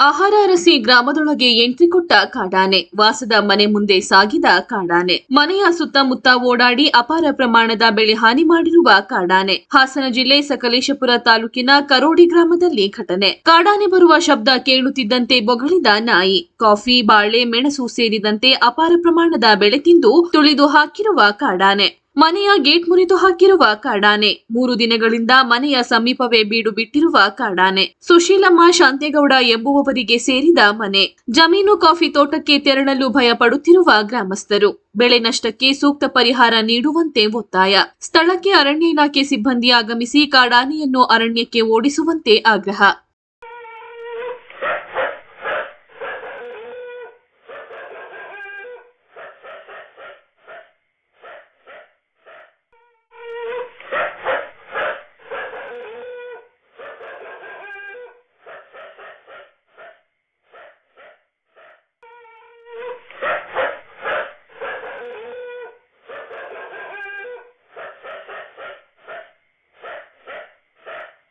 ಆಹಾರ ಅರಸಿ ಗ್ರಾಮದೊಳಗೆ ಎಂಟ್ರಿ ಕೊಟ್ಟ ಕಾಡಾನೆ. ವಾಸದ ಮನೆ ಮುಂದೆ ಸಾಗಿದ ಕಾಡಾನೆ. ಮನೆಯ ಸುತ್ತಮುತ್ತ ಓಡಾಡಿ ಅಪಾರ ಪ್ರಮಾಣದ ಬೆಳೆ ಹಾನಿ ಮಾಡಿರುವ ಕಾಡಾನೆ. ಹಾಸನ ಜಿಲ್ಲೆ ಸಕಲೇಶಪುರ ತಾಲೂಕಿನ ಕರೋಡಿ ಗ್ರಾಮದಲ್ಲಿ ಘಟನೆ. ಕಾಡಾನೆ ಬರುವ ಶಬ್ದ ಕೇಳುತ್ತಿದ್ದಂತೆ ಬೊಗಳಿದ ನಾಯಿ. ಕಾಫಿ, ಬಾಳೆ, ಮೆಣಸು ಸೇರಿದಂತೆ ಅಪಾರ ಪ್ರಮಾಣದ ಬೆಳೆ ತಿಂದು ತುಳಿದು ಹಾಕಿರುವ ಕಾಡಾನೆ. ಮನೆಯ ಗೇಟ್ ಮುರಿದು ಹಾಕಿರುವ ಕಾಡಾನೆ. ಮೂರು ದಿನಗಳಿಂದ ಮನೆಯ ಸಮೀಪವೇ ಬೀಡು ಬಿಟ್ಟಿರುವ ಕಾಡಾನೆ. ಸುಶೀಲಮ್ಮ ಶಾಂತೇಗೌಡ ಎಂಬುವವರಿಗೆ ಸೇರಿದ ಮನೆ. ಜಮೀನು ಕಾಫಿ ತೋಟಕ್ಕೆ ತೆರಳಲು ಭಯ ಪಡುತ್ತಿರುವ ಗ್ರಾಮಸ್ಥರು. ಬೆಳೆ ನಷ್ಟಕ್ಕೆ ಸೂಕ್ತ ಪರಿಹಾರ ನೀಡುವಂತೆ ಒತ್ತಾಯ. ಸ್ಥಳಕ್ಕೆ ಅರಣ್ಯ ಇಲಾಖೆ ಸಿಬ್ಬಂದಿ ಆಗಮಿಸಿ ಕಾಡಾನೆಯನ್ನು ಅರಣ್ಯಕ್ಕೆ ಓಡಿಸುವಂತೆ ಆಗ್ರಹ.